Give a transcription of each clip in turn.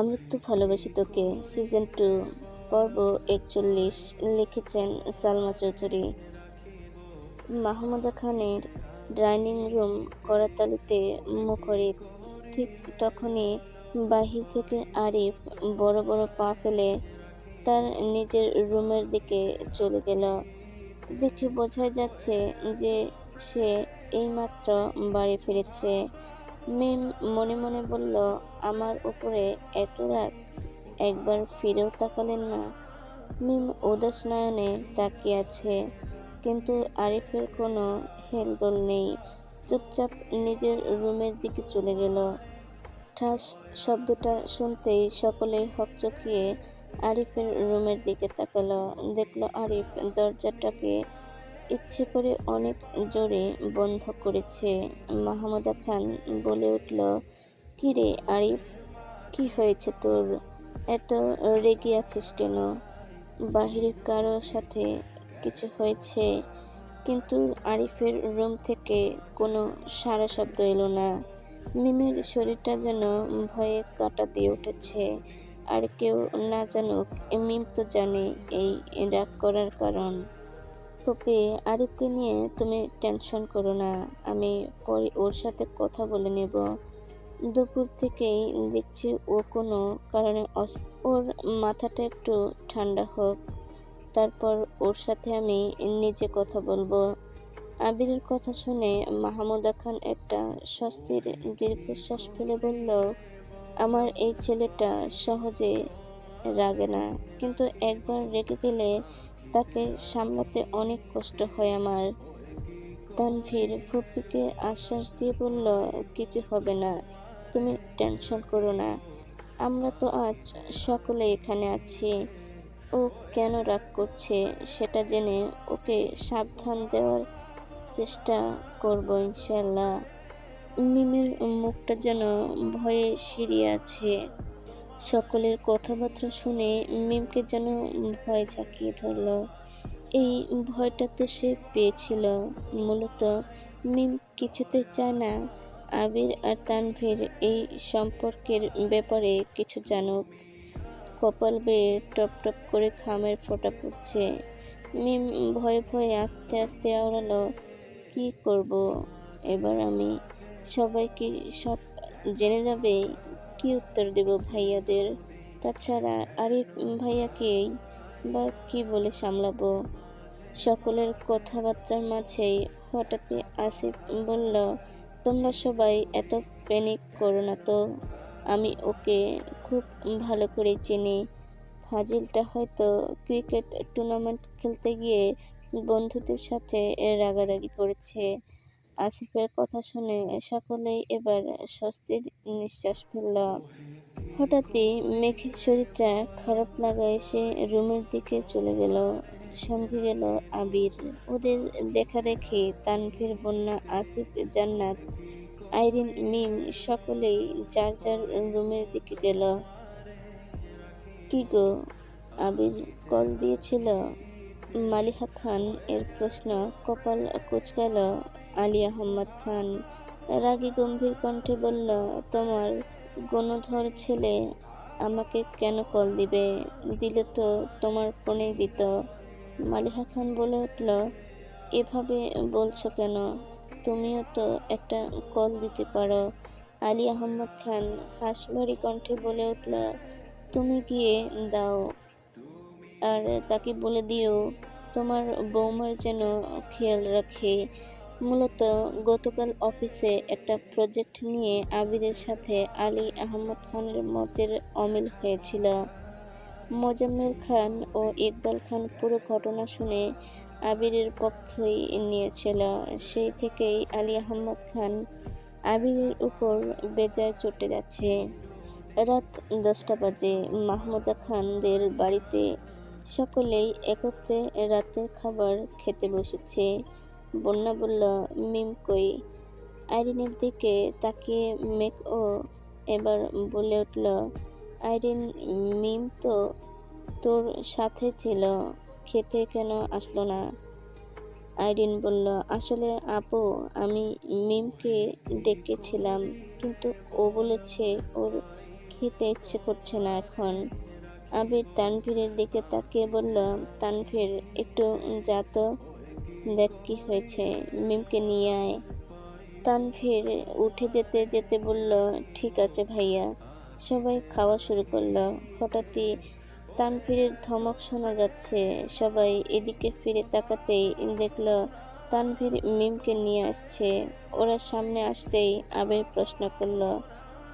আমৃত্যু ভালোবাসি তোকে। সিজন টু, পর্ব একচল্লিশ, লিখেছেন সালমা চৌধুরী। মাহমুদা খানের ডাইনিং রুম করাতালিতে মুখরিত। ঠিক তখনই বাহির থেকে আরিফ বড় বড় পা ফেলে তার নিজের রুমের দিকে চলে গেল। দেখে বোঝাই যাচ্ছে যে সে এইমাত্র বাড়ি ফিরেছে। মিম মনে মনে বলল, আমার উপরে এত রাগ, একবার ফিরেও তাকালেন না। মিম উদাস নয়নে তাকিয়ে আছে, কিন্তু আরিফের কোনো হেলদোল নেই। চুপচাপ নিজের রুমের দিকে চলে গেল। ঠাস শব্দটা শুনতেই সকলে হকচকিয়ে আরিফের রুমের দিকে তাকালো। দেখল আরিফ দরজাটাকে ইচ্ছে করে অনেক জোরে বন্ধ করেছে। মাহমুদা খান বলে উঠল কি রে আরিফ, কি হয়েছে তোর? এত রেগে আছিস কেন? বাহিরে কারও সাথে কিছু হয়েছে? কিন্তু আরিফের রুম থেকে কোনো সারা শব্দ এলো না। মিমের শরীরটা যেন ভয়ে কাটা দিয়ে উঠেছে। আর কেউ না জানুক মিম তো জানে এই রাগ করার কারণ। ফুপি, আরিফকে নিয়ে তুমি টেনশন করো না। আমি পরে ওর সাথে কথা বলে নেব। দুপুর থেকেই দেখছি ও কোনো কারণে ওর মাথাটা একটু ঠান্ডা হোক। তারপর ওর সাথে আমি নিজে কথা বলব। আবিরের কথা শুনে মাহমুদা খান একটা স্বস্তির দীর্ঘশ্বাস ফেলে বলল, আমার এই ছেলেটা সহজে রাগে না। কিন্তু একবার রেগে গেলে তাকে সামলাতে অনেক কষ্ট হয় আমার। তানভীর ফুপিকে আশ্বাস দিয়ে বলল, কিছু হবে না, তুমি টেনশন করো না। আমরা তো আজ সকলে এখানে আছি। ও কেন রাগ করছে সেটা জেনে ওকে সাবধান দেওয়ার চেষ্টা করব ইনশাল্লাহ মিমের মুখটা যেন ভয়ে সিরিয়ে আছে। সকলের কথাবার্তা শুনে মিমকে যেন ভয় ঝাঁকিয়ে ধরল। এই ভয়টা তো সে পেয়েছিল। মূলত মিম কিছুতে চায় না। আবির আর তানভীর এই সম্পর্কের ব্যাপারে কিছু জানুক। কপাল বেয়ে টপ টপ করে খামের ফোটা পড়ছে। মিম ভয়ে ভয়ে আস্তে আস্তে আওড়ালো, কি করব? এবার আমি সবাই কি সব জেনে যাবে? কি উত্তর দেব ভাইয়াদের? তাছাড়া আরিফ ভাইয়াকেই বা কি বলে সামলাবো? সকলের কথাবার্তার মাঝেই হঠাৎই আসিফ বলল, তোমরা সবাই এত প্যানিক করো না তো? আমি ওকে খুব ভালো করে চিনি। ফাজিলটা হয়তো ক্রিকেট টুর্নামেন্ট খেলতে গিয়ে বন্ধুদের সাথে রাগারাগি করেছে। আসিফের কথা শুনে সকলেই এবার স্বস্তির নিঃশ্বাস ফেলল। হঠাৎই মেঘের শরীরটা খারাপ লাগায় সে রুমের দিকে চলে গেল, সঙ্গে গেল আবির। ওদের দেখা দেখি তানভীর, বন্যা, আসিফ, জান্নাত, আইরিন, মিম সকলেই যার যার রুমের দিকে গেল। কি গো, আবির কল দিয়েছিল? মালিহা খান এর প্রশ্ন কপাল কুচকাল আলী আহম্মদ খান। রাগী গম্ভীর কণ্ঠে বলল, তোমার গণধর ছেলে আমাকে কেন কল দিবে? দিলে তো তোমার ফোনেই দিত। মালিহা খান বলে উঠল, এভাবে বলছো কেন? তুমিও তো একটা কল দিতে পারো। আলী আহম্মদ খান হাঁসবাড়ি কণ্ঠে বলে উঠল, তুমি গিয়ে দাও। আর তাকে বলে দিও, তোমার বৌমার যেন খেয়াল রাখে। মূলত গতকাল অফিসে একটা প্রজেক্ট নিয়ে আবিরের সাথে আলী আহমদ খানের মতের অমিল হয়েছিল। মোজাম্মেল খান ও ইকবাল খান পুরো ঘটনা শুনে আবিরের পক্ষই নিয়েছিল। সেই থেকেই আলী আহমদ খান আবিরের উপর বেজায় চটে যাচ্ছে। রাত দশটা বাজে। মাহমুদা খানদের বাড়িতে সকলেই একত্রে রাতের খাবার খেতে বসেছে। বন্যা বলল, মিম কই? আইরিনের দিকে তাকিয়ে মেক ও এবার বলে উঠল, আইরিন, মিম তো তোর সাথে ছিল, খেতে কেন আসলো না? আইরিন বলল, আসলে আপু, আমি মিমকে ডেকেছিলাম, কিন্তু ও বলেছে ওর খেতে ইচ্ছে করছে না এখন। আবির তানভীরের দিকে তাকিয়ে বলল, তানভীর, একটু যা তো। দেখ কি হয়েছে, মিমকে নিয়ে আয়। তানভীর উঠে যেতে যেতে বলল, ঠিক আছে ভাইয়া। সবাই খাওয়া শুরু করল। হঠাৎই তানভীরের ধমক শোনা যাচ্ছে। সবাই এদিকে ফিরে তাকাতেই দেখল, তানভীর মিমকে নিয়ে আসছে। ওরা সামনে আসতেই আবির প্রশ্ন করল,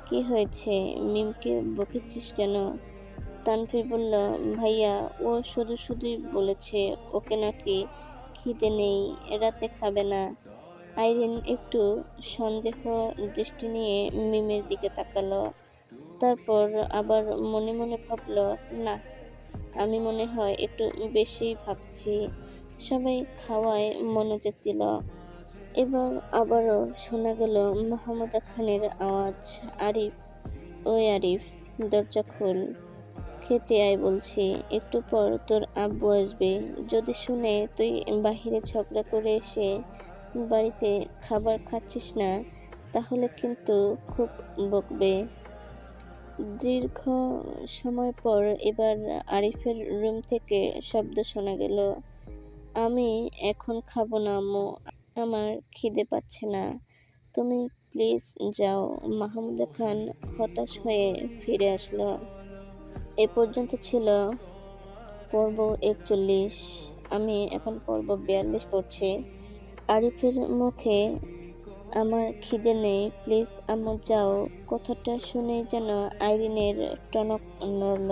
কি হয়েছে? মিমকে বকেছিস কেন? তানভীর বলল, ভাইয়া, ও শুধু শুধুই বলেছে, ওকে নাকি খিদে নেই রাতে খাবে না। আইরিন একটু সন্দেহ দৃষ্টি নিয়ে মিমের দিকে তাকালো। তারপর আবার মনে মনে ভাবল, না, আমি মনে হয় একটু বেশি ভাবছি। সবাই খাওয়ায় মনোযোগ দিল। এবার আবারও শোনা গেল মোহাম্মদা খানের আওয়াজ, আরিফ, ওই আরিফ, দরজা খোল। খেতে আয় বলছি, একটু পর তোর আব্বু আসবে। যদি শুনে তুই বাহিরে ঝগড়া করে এসে বাড়িতে খাবার খাচ্ছিস না, তাহলে কিন্তু খুব বকবে। দীর্ঘ সময় পর এবার আরিফের রুম থেকে শব্দ শোনা গেল, আমি এখন খাব না আম্মু, আমার খিদে পাচ্ছে না। তুমি প্লিজ যাও। মাহমুদা খান হতাশ হয়ে ফিরে আসলো। এ পর্যন্ত ছিল পর্ব একচল্লিশ। আমি এখন পর্ব বিয়াল্লিশ পড়ছি। আরিফের মুখে আমার খিদে নেই। প্লিজ, আম্মু, যাও। কথাটা শুনে যেন আইরিনের টনক নড়ল।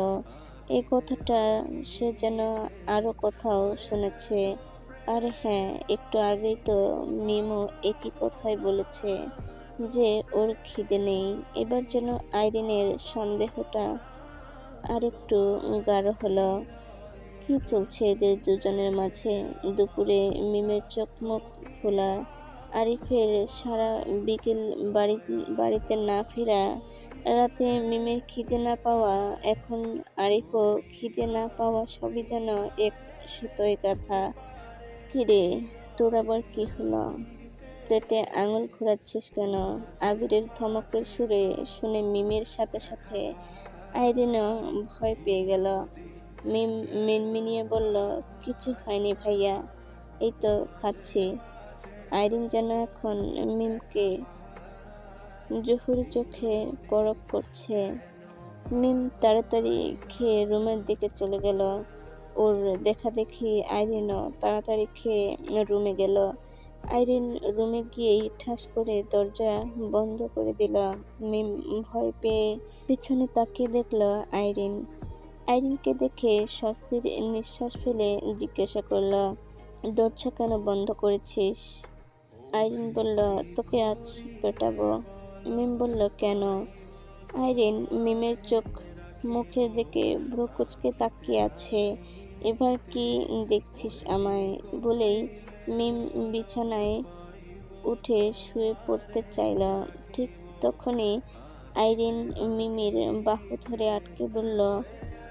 এই কথাটা সে যেন আরও কোথাও শুনেছে। আরে হ্যাঁ একটু আগেই তো মিমো একই কথাই বলেছে যে ওর খিদে নেই। এবার যেন আইরিনের সন্দেহটা আরেকটু গাঢ় হলো। কি চলছে এদের দুজনের মাঝে? দুপুরে মিমের চোখ মুখ খোলা, আরিফের সারা বিকেল বাড়ি, বাড়িতে না ফেরা, রাতে মিমের খিদে না পাওয়া, এখন আরিফও খিদে না পাওয়া সবই যেন এক সুতোয় গাথা কিরে তোর আবার কি হলো? প্লেটে আঙুল ঘোরাচ্ছিস কেন? আবিরের ধমকের সুরে শুনে মিমের সাথে সাথে আইরিনও ভয় পেয়ে গেল। মিনমিনিয়ে বলল, কিছু হয়নি ভাইয়া, এই তো খাচ্ছি। আইরিন যেন এখন মিমকে জহুরি চোখে পরক করছে। মিম তাড়াতাড়ি খেয়ে রুমের দিকে চলে গেল। ওর দেখা দেখি আইরিনও তাড়াতাড়ি খেয়ে রুমে গেল। আইরিন রুমে গিয়েই ঠাস করে দরজা বন্ধ করে দিল। মিম ভয় পেয়ে পিছনে তাকিয়ে দেখল আইরিন। আইরিনকে দেখে স্বস্তির নিঃশ্বাস ফেলে জিজ্ঞাসা করল, দরজা কেন বন্ধ করেছিস? আইরিন বলল, তোকে আজ পেটাবো। মিম বলল, কেন? আইরিন মিমের চোখ মুখের দিকে ভ্রু কুচকে তাকিয়ে আছে, এবার কি দেখছিস আমায়? বলেই মিম বিছানায় উঠে শুয়ে পড়তে চাইল। ঠিক তখনই আইরিন মিমির বাহু ধরে আটকে বলল,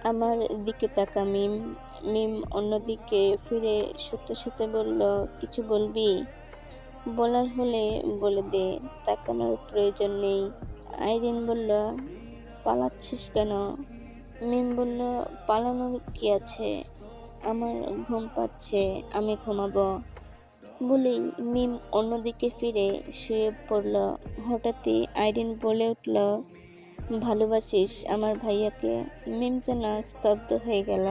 আমার দিকে তাকা, মিম। মিম অন্যদিকে ফিরে শুতে শুতে বলল, কিছু বলবি? বলার হলে বলে দে, তাকানোর প্রয়োজন নেই। আইরিন বলল, পালাচ্ছিস কেন? মিম বলল, পালানোর কি আছে? আমার ঘুম পাচ্ছে, আমি ঘুমাবো। বলেই মিম অন্যদিকে ফিরে শুয়ে পড়ল। হঠাৎই আইরিন বলে উঠল, ভালোবাসিস আমার ভাইয়াকে? মিম যেন স্তব্ধ হয়ে গেল।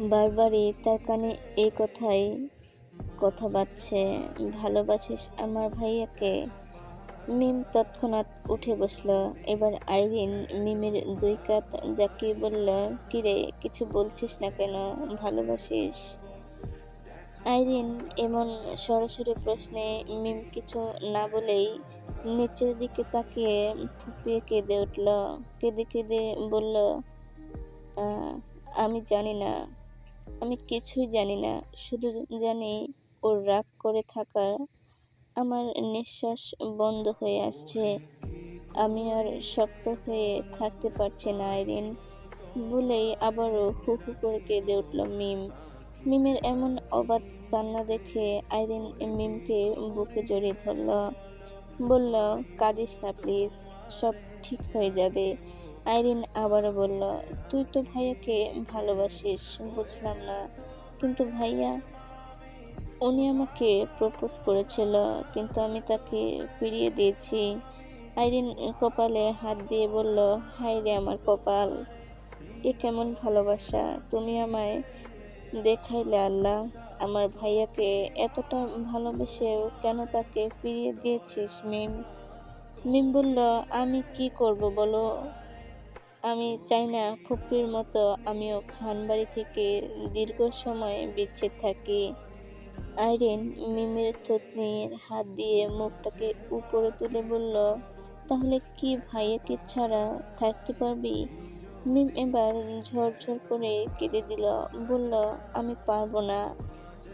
বারবারই তার কানে এই কথাই কথা বাজছে, ভালোবাসিস আমার ভাইয়াকে? মিম তৎক্ষণাৎ উঠে বসল। এবার আইরিন মিমের দুই কাত জাকিয়ে বলল, কিরে, কিছু বলছিস না কেন? ভালোবাসিস? আইরিন এমন সরাসরি প্রশ্নে মিম কিছু না বলেই নিচের দিকে তাকিয়ে ফুপিয়ে কেঁদে উঠল। কেঁদে কেঁদে বলল আমি জানি না। আমি কিছুই জানি না। শুধু জানি ওর রাগ করে থাকার আমার নিঃশ্বাস বন্ধ হয়ে আসছে। আমি আর শক্ত হয়ে থাকতে পারছি না আইরিন বলেই আবারও হু হু করে কেঁদে উঠল মিম। মিমের এমন অবাধ কান্না দেখে আইরিন মিমকে বুকে জড়িয়ে ধরল, বলল, কাঁদিস না, প্লিজ, সব ঠিক হয়ে যাবে। আইরিন আবারও বলল, তুই তো ভাইয়াকে ভালোবাসিস, বুঝলাম না, কিন্তু ভাইয়া, উনি আমাকে প্রপোজ করেছিল, কিন্তু আমি তাকে ফিরিয়ে দিয়েছি। আইরিন কপালে হাত দিয়ে বলল হাই রে আমার কপাল, এ কেমন ভালোবাসা, তুমি আমায় দেখাইলে আল্লাহ, আমার ভাইয়াকে এতটা ভালোবেসেও কেন তাকে ফিরিয়ে দিয়েছিস, মিম? মিম বলল, আমি কি করব বলো? আমি চাই না ফুপির মতো আমিও খানবাড়ি থেকে দীর্ঘ সময় বিচ্ছেদ থাকি। আইরিন মিমের থতনির হাত দিয়ে মুখটাকে উপরে তুলে বলল, তাহলে কি ভাইয়াকে ছাড়া থাকতে পারবি? মিম এবার ঝরঝর করে কেঁদে দিল, বলল, আমি পারব না।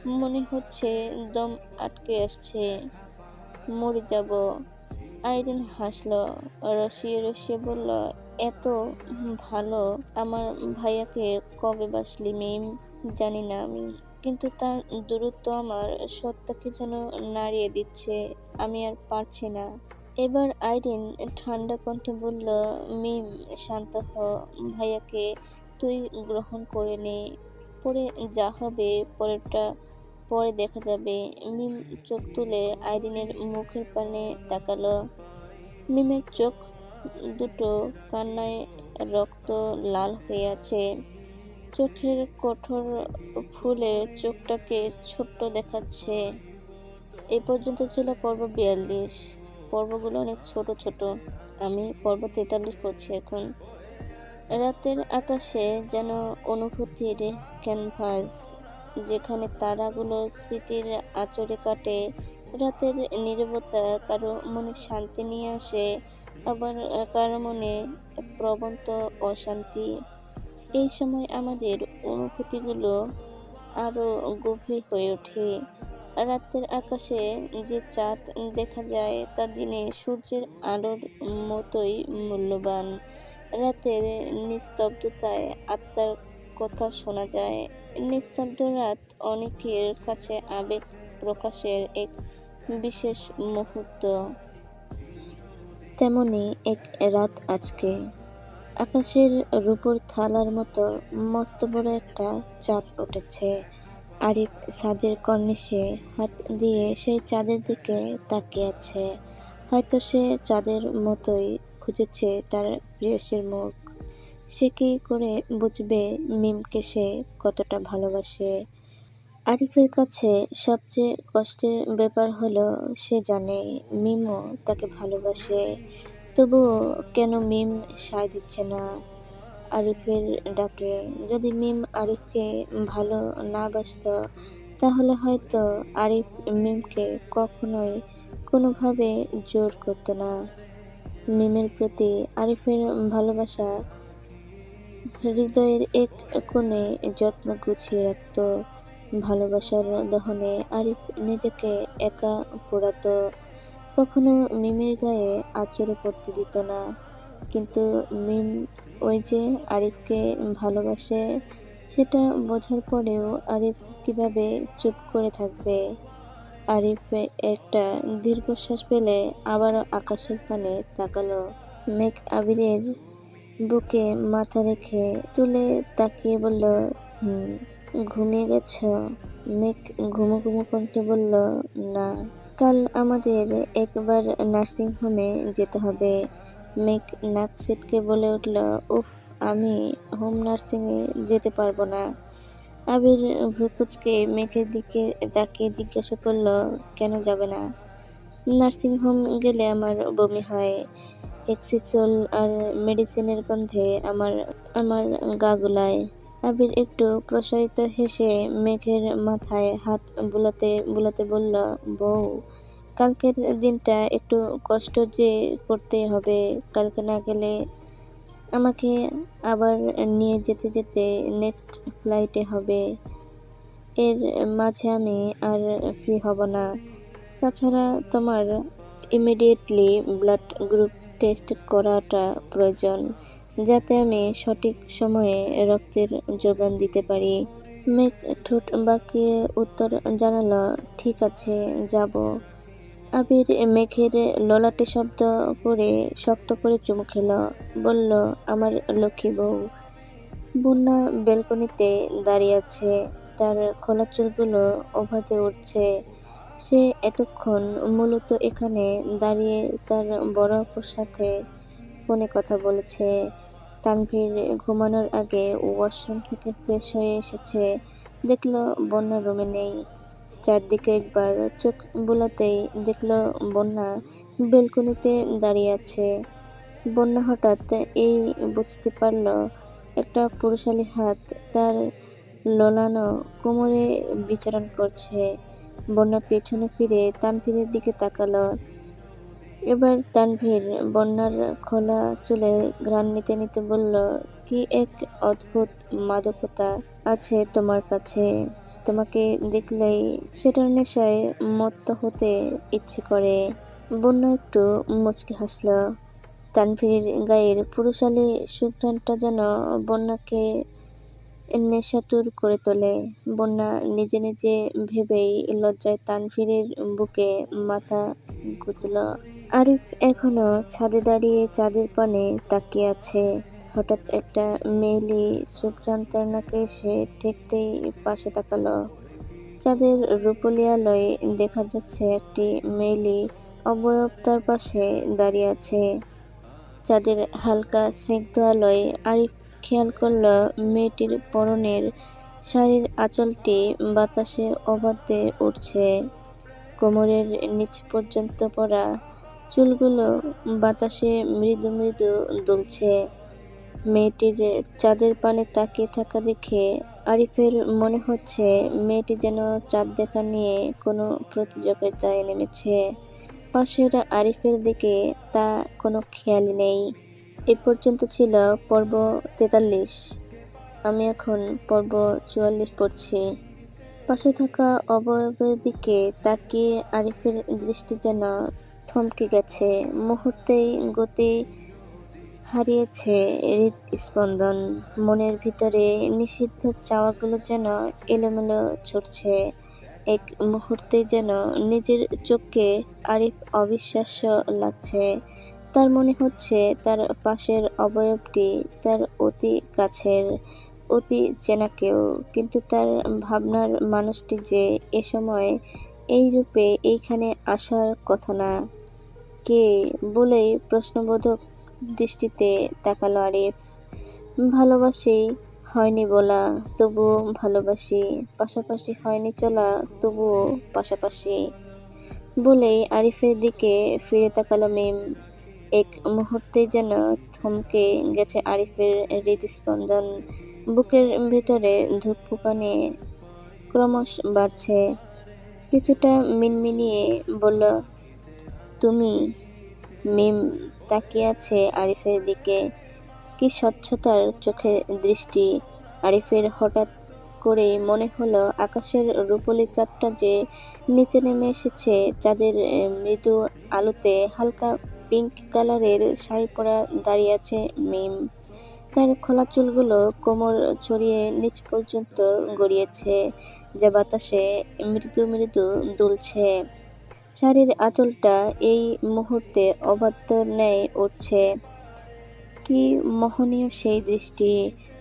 মনে হচ্ছে দম আটকে আসছে। মরে যাব। আইরিন হাসল, রসিয়ে রসিয়ে বলল, এত ভালো। আমার ভাইয়াকে কবে বাসলি মিম? জানি না আমি। কিন্তু তার দূরত্ব আমার সত্তাকে যেন নাড়িয়ে দিচ্ছে। আমি আর পারছি না। এবার আইরিন ঠান্ডা কণ্ঠে বলল, মিম, শান্ত হ, ভাইয়াকে তুই গ্রহণ করে নে। পরে যা হবে, পরেরটা, পরে দেখা যাবে। মিম চোখ তুলে আইরিনের মুখের পানে তাকালো। মিমের চোখ দুটো কান্নায় রক্ত লাল হয়ে আছে। চোখের কঠোর ফুলে চোখটাকে ছোট্ট দেখাচ্ছে। এ পর্যন্ত ছিল পর্ব বিয়াল্লিশ। পর্বগুলো অনেক ছোট ছোট। আমি পর্ব তেতাল্লিশ করছি এখন। রাতের আকাশে যেন অনুভূতির ক্যানভাস, যেখানে তারাগুলো স্মৃতির আচরে কাটে। রাতের নীরবতা কারও মনে শান্তি নিয়ে আসে, আবার কারও মনে প্রবন্ত অশান্তি। এই সময় আমাদের অনুভূতিগুলো আরও গভীর হয়ে ওঠে। রাতের আকাশে যে চাঁদ দেখা যায়, তা দিনে সূর্যের আলোর মতোই মূল্যবান। রাতের নিস্তব্ধতায় আত্মার কথা শোনা যায়। নিস্তব্ধ রাত অনেকের কাছে আবেগ প্রকাশের এক বিশেষ মুহূর্ত। তেমনি এক রাত আজকে। আকাশের রূপর থালার মতো মস্ত বড় একটা চাঁদ উঠেছে। আরিফ ছাদের কর্নিশে হাত দিয়ে সেই চাঁদের দিকে তাকিয়ে আছে। হয়তো সে চাঁদের মতোই খুঁজেছে তার প্রিয়সীর মুখ। সে কি করে বুঝবে মিমকে সে কতটা ভালোবাসে? আরিফের কাছে সবচেয়ে কষ্টের ব্যাপার হলো সে জানে মিমও তাকে ভালোবাসে। তবুও কেন মিম সায় দিচ্ছে না? আরিফের ডাকে। যদি মিম আরিফকে ভালো না বাসত, তাহলে হয়তো আরিফ মিমকে কখনোই কোনোভাবে জোর করতো না। মিমের প্রতি আরিফের ভালোবাসা হৃদয়ের এক কোণে যত্ন গুছিয়ে রাখত। ভালোবাসার দহনে আরিফ নিজেকে একা পোড়াতো। কখনো মিমের গায়ে আচরে পড়তে দিত না। কিন্তু মিম ওই যে আরিফকে ভালোবাসে, সেটা বোঝার পরেও আরিফ কীভাবে চুপ করে থাকবে? আরিফ একটা দীর্ঘশ্বাস পেলে আবারও আকাশের পানে তাকালো। মেঘ আবিরের বুকে মাথা রেখে তুলে তাকিয়ে বলল ঘুমিয়ে গেছ? মেঘ ঘুমো ঘুমো কণ্ঠে বলল, না, কাল আমাদের একবার নার্সিংহোমে যেতে হবে। মেঘ নাক সিটকে বলে উঠল, উফ, আমি হোম নার্সিংয়ে যেতে পারব না। আবির ভ্রুকুচকে মেঘের দিকে তাকিয়ে জিজ্ঞাসা করল, কেন যাবে না? নার্সিং হোম গেলে আমার বমি হয় এক্সিসোল আর মেডিসিনের গন্ধে আমার আমার গা গুলায়। আবির একটু প্রসারিত হেসে মেঘের মাথায় হাত বুলাতে বুলাতে বলল, বউ কালকের দিনটা একটু কষ্ট যে করতে হবে, কালকে না গেলে আমাকে আবার নিয়ে যেতে যেতে নেক্সট ফ্লাইটে হবে। এর মাঝে আমি আর ফ্রি হব না। তাছাড়া তোমার ইমিডিয়েটলি ব্লাড গ্রুপ টেস্ট করাটা প্রয়োজন, যাতে আমি সঠিক সময়ে রক্তের যোগান দিতে পারি। মেঘ ঠোঁট বাঁকিয়ে উত্তর জানালো, ঠিক আছে, যাব। আবির মেঘের ললাটে শব্দ করে শক্ত করে চুমু খেল। বলল, আমার লক্ষ্মী বউ, বন্যা বেলকনিতে দাঁড়িয়ে আছে। তার খোলা চুলগুলো অবাধে উঠছে সে এতক্ষণ মূলত এখানে দাঁড়িয়ে তার বড় অপুর সাথে ফোনে কথা বলেছে। তানভীর ঘুমানোর আগে ওয়াশরুম থেকে ফ্রেশ হয়ে এসেছে। দেখল, বন্যা রুমে নেই। চারদিকে একবার চোখ বুলাতেই দেখল বন্যা বেলকনিতে দাঁড়িয়ে আছে। বন্যা হঠাৎ এই বুঝতে পারল, একটা পুরুষালী হাত তার লোলানো কোমরে বিচরণ করছে। বন্যা পেছনে ফিরে তানভীরের দিকে তাকালো। এবার তানভীর বন্যার খোলা চুলে ঘ্রাণ নিতে নিতে বলল, কি এক অদ্ভুত মাদকতা আছে তোমার কাছে? তোমাকে দেখলেই সেটার নেশায় মত্ত হতে ইচ্ছে করে। বন্যা একটু মুচকি হাসল। তানভীর গায়ের পুরুষালী সুঘ্রাণটা যেন বন্যাকে নেশাতুর করে তোলে। বন্যা নিজে নিজে ভেবেই লজ্জায় তানভীরের বুকে মাথা গুজল। আরিফ এখনও ছাদে দাঁড়িয়ে চাঁদের পানে তাকিয়ে আছে। হঠাৎ একটা মেয়েলি সুঘ্রাণ তার নাকে সে ঠেকতেই পাশে তাকালো। চাঁদের রূপলি দেখা যাচ্ছে একটি মেয়েলি অবয়ব তার পাশে দাঁড়িয়ে আছে। চাঁদের হালকা স্নিগ্ধ আলোয় আরিফ খেয়াল করল মেয়েটির পরনের শাড়ির আঁচলটি বাতাসে অবাধে উঠছে কোমরের নিচ পর্যন্ত পড়া চুলগুলো বাতাসে মৃদু মৃদু দুলছে। মেয়েটির চাঁদের পানে তাকিয়ে থাকা দেখে আরিফের মনে হচ্ছে মেয়েটি যেন চাঁদ দেখা নিয়ে কোনো প্রতিযোগিতায় নেমেছে। পাশের আরিফের দিকে তা কোনো খেয়াল নেই। এ পর্যন্ত ছিল পর্ব তেতাল্লিশ। আমি এখন পর্ব চুয়াল্লিশ পড়ছি। পাশে থাকা অবয়বের দিকে তাকিয়ে আরিফের দৃষ্টি যেন থমকে গেছে। মুহূর্তেই গতি হারিয়েছে হৃদস্পন্দন মনের ভিতরে নিষিদ্ধ চাওয়াগুলো যেন এলোমেলো ছুটছে। এক মুহূর্তে যেন নিজের চোখকে আরিফ অবিশ্বাস্য লাগছে। তার মনে হচ্ছে তার পাশের অবয়বটি তার অতি কাছের, অতি চেনা কেউ। কিন্তু তার ভাবনার মানুষটি যে এ সময় এই রূপে এইখানে আসার কথা না, কে বলেই প্রশ্নবোধক দৃষ্টিতে তাকালো আরিফ ভালোবাসি হয়নি বলা, তবুও ভালোবাসি। পাশাপাশি হয়নি চলা, তবুও পাশাপাশি। বলেই আরিফের দিকে ফিরে তাকালো মিম। এক মুহূর্তে যেন থমকে গেছে আরিফের হৃদস্পন্দন। বুকের ভেতরে ধূপকানি ক্রমশ বাড়ছে। কিছুটা মিনমিনিয়ে বলল, তুমি, মিম তাকিয়ে আছে আরিফের দিকে। কি স্বচ্ছতার চোখে দৃষ্টি। আরিফের হঠাৎ করে মনে হলো আকাশের রূপলি চাঁদটা যে নিচে নেমে এসেছে। চাঁদের মৃদু আলোতে হালকা পিঙ্ক কালারের শাড়ি পরা দাঁড়িয়ে আছে মিম। তার খোলা চুলগুলো কোমর ছড়িয়ে নিচ পর্যন্ত গড়িয়েছে, যা বাতাসে মৃদু মৃদু দুলছে। শাড়ির আঁচলটা এই মুহূর্তে অবাধ্য ন্যায় উঠছে। কি মোহনীয় সেই দৃষ্টি,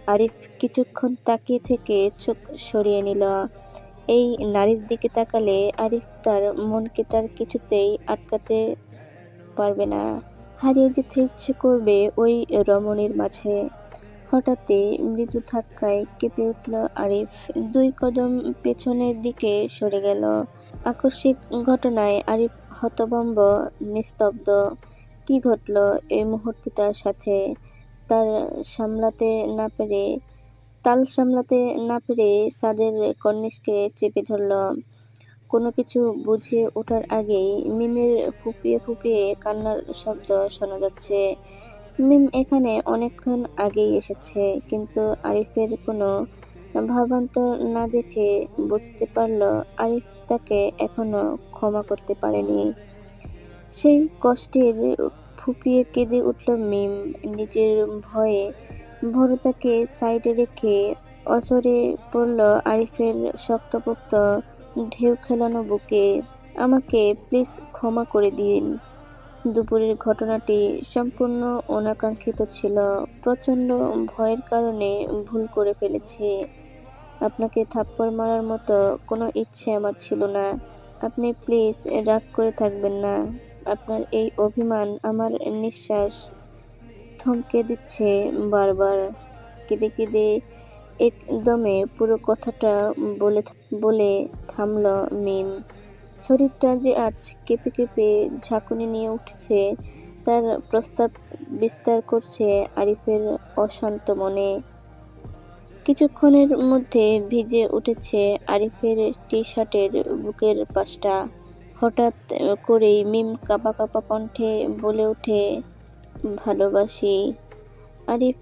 আরিফ কিছুক্ষণ তাকিয়ে থেকে চোখ সরিয়ে নিল। এই নারীর দিকে তাকালে আরিফ তার মনকে তার কিছুতেই আটকাতে পারবে না। হারিয়ে যেতে ইচ্ছে করবে ওই রমণীর মাঝে। হঠাৎই মৃদু ধাক্কায় কেঁপে উঠল আরিফ। দুই কদম পেছনের দিকে সরে গেল। আকস্মিক ঘটনায় আরিফ হতভম্ব, নিস্তব্ধ। কি ঘটল এই মুহূর্তে তার সাথে? তার সামলাতে না পেরে, তাল সামলাতে না পেরে সাদের কর্নিশকে চেপে ধরল। কোনো কিছু বুঝে ওঠার আগেই মিমের ফুপিয়ে ফুপিয়ে কান্নার শব্দ শোনা যাচ্ছে। মিম এখানে অনেকক্ষণ আগেই এসেছে, কিন্তু আরিফের কোনো ভাবান্তর না দেখে বুঝতে পারল আরিফ তাকে এখনও ক্ষমা করতে পারেনি। সেই কষ্টের ফুপিয়ে কেঁদে উঠল মিম, নিজের ভয়ে ভরতাকে সাইডে রেখে অসরে পড়ল আরিফের শক্তপোক্ত ঢেউ খেলানো বুকে। আমাকে প্লিজ ক্ষমা করে দিন। দুপুরের ঘটনাটি সম্পূর্ণ অনাকাঙ্ক্ষিত ছিল। প্রচণ্ড ভয়ের কারণে ভুল করে ফেলেছি। আপনাকে থাপ্পড় মারার মতো কোনো ইচ্ছে আমার ছিল না। আপনি প্লিজ রাগ করে থাকবেন না। আপনার এই অভিমান আমার নিঃশ্বাস থমকে দিচ্ছে বারবার। কেঁদে কেঁদে একদমে পুরো কথাটা বলে বলে থামল মিম। শরীরটা যে আজ কেঁপে কেঁপে ঝাঁকুনি নিয়ে উঠছে, তার প্রস্তাব বিস্তার করছে আরিফের অশান্ত মনে। কিছুক্ষণের মধ্যে ভিজে উঠেছে আরিফের টি শার্টের বুকের পাশটা। হঠাৎ করেই মিম কাপা কাপা কণ্ঠে বলে ওঠে, ভালোবাসি। আরিফ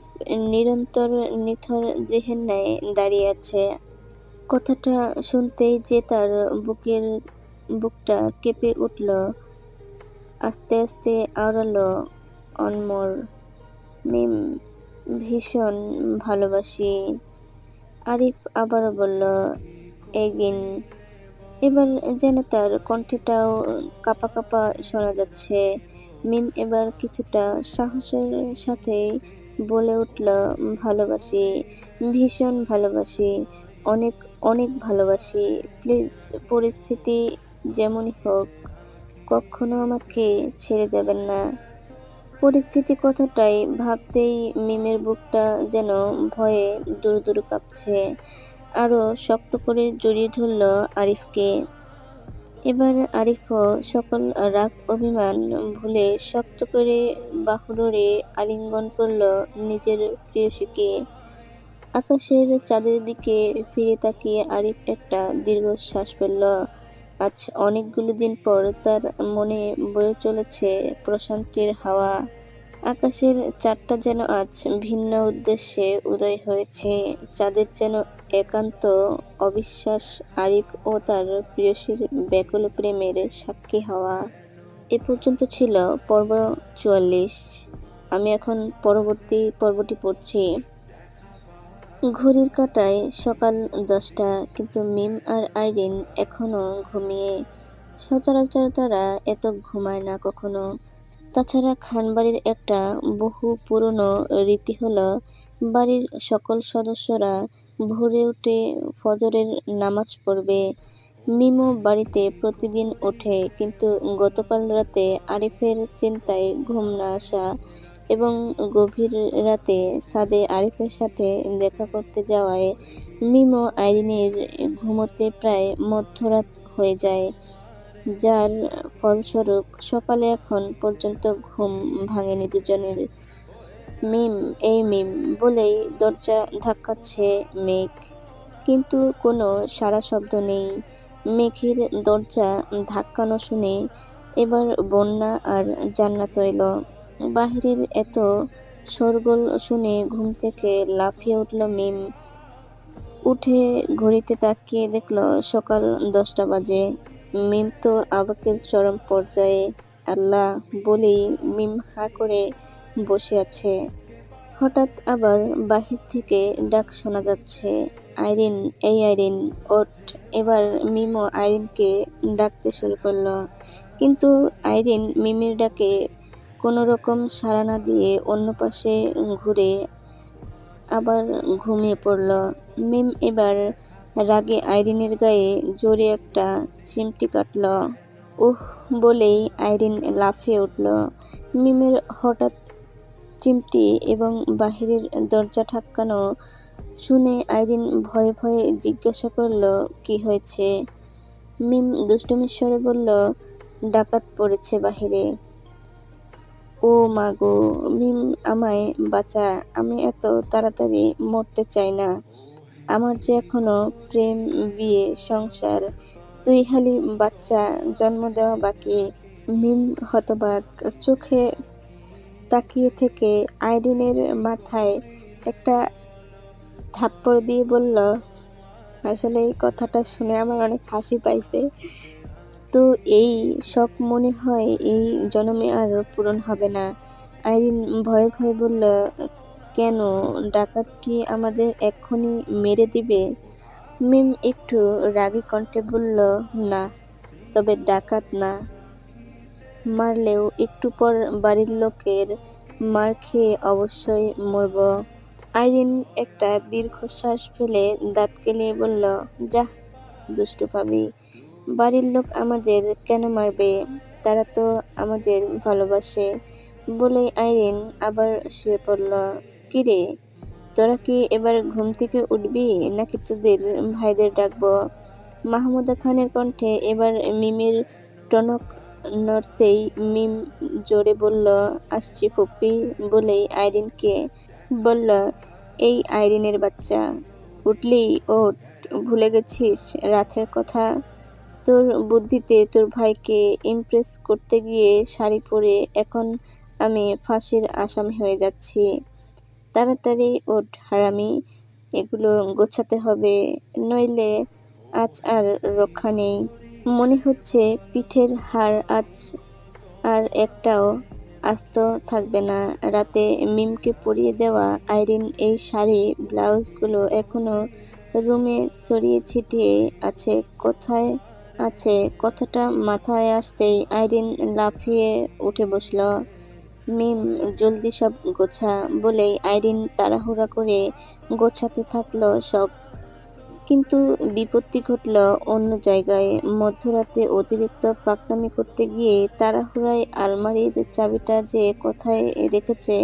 নিরন্তর নিথর দেহের ন্যায় দাঁড়িয়ে আছে। কথাটা শুনতেই যে তার বুকের বুকটা কেঁপে উঠল। আস্তে আস্তে আওড়ালো অনমর। মিম, ভীষণ ভালোবাসি। আরিফ আবারও বলল, এগিন, এবার যেন তার কণ্ঠেটাও কাপা কাপা শোনা যাচ্ছে। মিম এবার কিছুটা সাহসের সাথে বলে উঠল, ভালোবাসি, ভীষণ ভালোবাসি, অনেক অনেক ভালোবাসি। প্লিজ, পরিস্থিতি যেমনই হোক, কখনো আমাকে ছেড়ে যাবেন না। পরিস্থিতি কথাটাই ভাবতেই মিমের বুকটা যেন ভয়ে দূর দূর কাঁপছে। আরও শক্ত করে জড়িয়ে ধরল আরিফকে। এবার আরিফও সকল রাগ, অভিমান ভুলে শক্ত করে বাহুডোরে আলিঙ্গন করল নিজের প্রিয়সীকে। আকাশের চাঁদের দিকে ফিরে তাকিয়ে আরিফ একটা দীর্ঘশ্বাস ফেলল। আজ অনেকগুলো দিন পর তার মনে বয়ে চলেছে প্রশান্তির হাওয়া। আকাশের চারটা যেন আজ ভিন্ন উদ্দেশ্যে উদয় হয়েছে। চাঁদের যেন একান্ত অবিশ্বাস, আরিফ ও তার প্রিয়সীর ব্যাকুল প্রেমের সাক্ষী হওয়া। এ পর্যন্ত ছিল পর্ব চুয়াল্লিশ। আমি এখন পরবর্তী পর্বটি পড়ছি। ঘড়ির কাঁটায় সকাল দশটা, কিন্তু মিম আর আইরিন এখনও ঘুমিয়ে। সচরাচর তারা এত ঘুমায় না কখনো। তাছাড়া খানবাড়ির একটা বহু পুরনো রীতি হলো, বাড়ির সকল সদস্যরা ভোরে উঠে ফজরের নামাজ পড়বে। মিমো বাড়িতে প্রতিদিন ওঠে, কিন্তু গতকাল রাতে আরিফের চিন্তায় ঘুম না আসা এবং গভীর রাতে সাদে আরিফের সাথে দেখা করতে যাওয়ায় মিমো আইরিনের ঘুমোতে প্রায় মধ্যরাত হয়ে যায়, যার ফলস্বরূপ সকালে এখন পর্যন্ত ঘুম ভাঙেনি দুজনের। মিম, এই মিম বলেই দরজা ধাক্কাচ্ছে মেঘ, কিন্তু কোনো সারা শব্দ নেই। মেঘের দরজা ধাক্কানো শুনে এবার বন্যা আর জান্নাত এলো। বাহিরের এত শোরগোল শুনে ঘুম থেকে লাফিয়ে উঠল মিম। উঠে ঘড়িতে তাকিয়ে দেখল সকাল দশটা বাজে। মিম তো আবাকের চরম পর্যায়ে আল্লাহ বলেই মিম হা করে বসে আছে। হঠাৎ আবার বাহির থেকে ডাক শোনা যাচ্ছে, আইরিন, এই আইরিন ওট এবার মিমও আইরিনকে ডাকতে শুরু করল। কিন্তু আইরিন মিমের ডাকে কোনো রকম সাড়া না দিয়ে অন্য পাশে ঘুরে আবার ঘুমিয়ে পড়ল। মিম এবার রাগে আইরিনের গায়ে জোরে একটা চিমটি কাটল। উহ, বলেই আইরিন লাফিয়ে উঠল। মিমের হঠাৎ চিমটি এবং বাহিরের দরজা ঠাক্কানো শুনে আইরিন ভয়ে ভয়ে জিজ্ঞাসা করল, কি হয়েছে? মিম দুষ্টুমির স্বরে বলল, ডাকাত পড়েছে বাহিরে। ও মা গো মিম আমায় বাঁচা আমি এত তাড়াতাড়ি মরতে চাই না। আমার যে এখনও প্রেম, বিয়ে, সংসার, দুই হালি বাচ্চা, জন্ম দেওয়া বাকি মিম হতবাক, চোখে তাকিয়ে থেকে আইডিনের মাথায় একটা থাপ্পড় দিয়ে বলল, আসলে এই কথাটা শুনে আমার অনেক হাসি পাইছে। তো এই শখ মনে হয় এই জন্মে আর পূরণ হবে না। আইরিন ভয়ে ভয়ে বলল, কেন? ডাকাত কি আমাদের এক্ষুনি মেরে দিবে? মিম একটু রাগী কণ্ঠে বলল, না, তবে ডাকাত না। মারলেও একটু পর বাড়ির লোকের মার খেয়ে অবশ্যই মরব। আইরিন একটা দীর্ঘশ্বাস ফেলে দাঁত কেলিয়ে বলল, যা, দুষ্টু ভাবি বাড়ির লোক আমাদের কেন মারবে? তারা তো আমাদের ভালোবাসে বলেই আইরিন আবার শুয়ে পড়ল। কিরে তোরা কি এবার ঘুম থেকে উঠবি নাকি তোদের ভাইদের ডাকবো? মাহমুদা খানের কণ্ঠে এবার মিমের টনক নড়তেই মিম জোরে বলল, আসছি ফুপ্পি, বলেই আইরিনকে বলল, এই আইরিনের বাচ্চা, উঠলি, ওঠ, ভুলে গেছিস রাতের কথা? তোর বুদ্ধিতে তোর ভাইকে ইমপ্রেস করতে গিয়ে শাড়ি পরে এখন আমি ফাঁসির আসামি হয়ে যাচ্ছি। তাড়াতাড়ি ওঠ, হারামি। এগুলো গোছাতে হবে, নইলে আজ আর রক্ষা নেই। মনে হচ্ছে পিঠের হাড় আজ আর একটাও আস্ত থাকবে না। রাতে মিমকে পরিয়ে দেওয়া আইরিন এই শাড়ি, ব্লাউজগুলো এখনও রুমে ছড়িয়ে ছিটিয়ে আছে। কোথায় আছে। কথাটা মাথায় আসতেই আইরিন লাফিয়ে উঠে বসল। মিম, জলদি সব গোছা বলেই আইরিন তাড়াহুড়া করে গোছাতে থাকল সব। কিন্তু বিপত্তি ঘটল অন্য জায়গায়। মধ্যরাতে অতিরিক্ত পাকনামি করতে গিয়ে তাড়াহুড়ায় আলমারির চাবিটা যে কোথায় রেখেছে,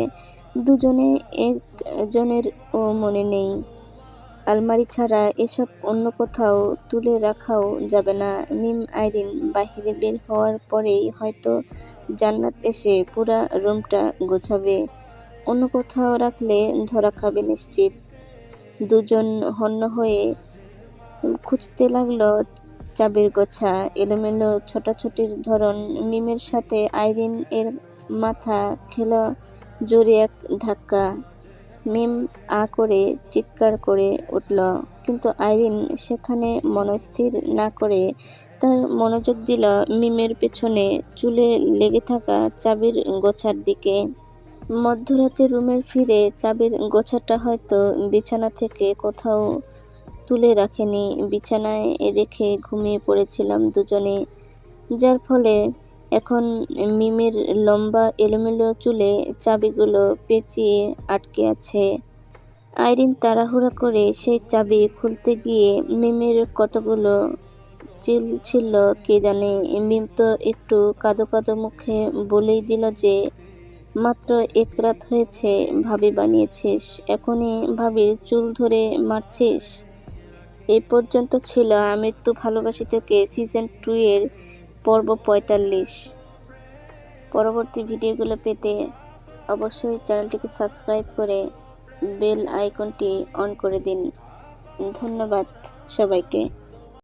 দুজনে, একজনের ও মনে নেই। আলমারি ছাড়া এসব অন্য কোথাও তুলে রাখাও যাবে না। মিম আইরিন বাহিরে বের হওয়ার পরেই হয়তো জান্নাত এসে পুরা রুমটা গোছাবে। অন্য কোথাও রাখলে ধরা খাবে নিশ্চিত। দুজন হন্য হয়ে খুঁজতে লাগল চাবির গোছা। এলোমেলো ছোটাছুটির ধরন মিমের সাথে আইরিন এর মাথা খেলা জোরে এক ধাক্কা। মিম আ করে চিৎকার করে উঠল। কিন্তু আইরিন সেখানে মনস্থির না করে তার মনোযোগ দিল মিমের পেছনে চুলে লেগে থাকা চাবির গোছার দিকে। মধ্যরাতে রুমের ফিরে চাবির গোছাটা হয়তো বিছানা থেকে কোথাও তুলে রাখেনি। বিছানায় রেখে ঘুমিয়ে পড়েছিলাম দুজনে, যার ফলে এখন মিমের লম্বা এলোমেলো চুলে চাবিগুলো পেঁচিয়ে আটকে আছে। আইরিন তাড়াহুড়া করে সেই চাবি খুলতে গিয়ে মিমের কতগুলো চিল ছিল কে জানে। মিম তো একটু কাদো কাদো মুখে বলেই দিল যে, মাত্র এক রাত হয়েছে, ভাবি বানিয়েছিস। এখনই ভাবির চুল ধরে মারছিস? এই পর্যন্ত ছিল আমৃত্যু ভালোবাসি তোকে। সিজন টু এর পর্ব পঁয়তাল্লিশ। পরবর্তী ভিডিওগুলো পেতে অবশ্যই চ্যানেলটিকে সাবস্ক্রাইব করে বেল আইকনটি অন করে দিন। ধন্যবাদ সবাইকে।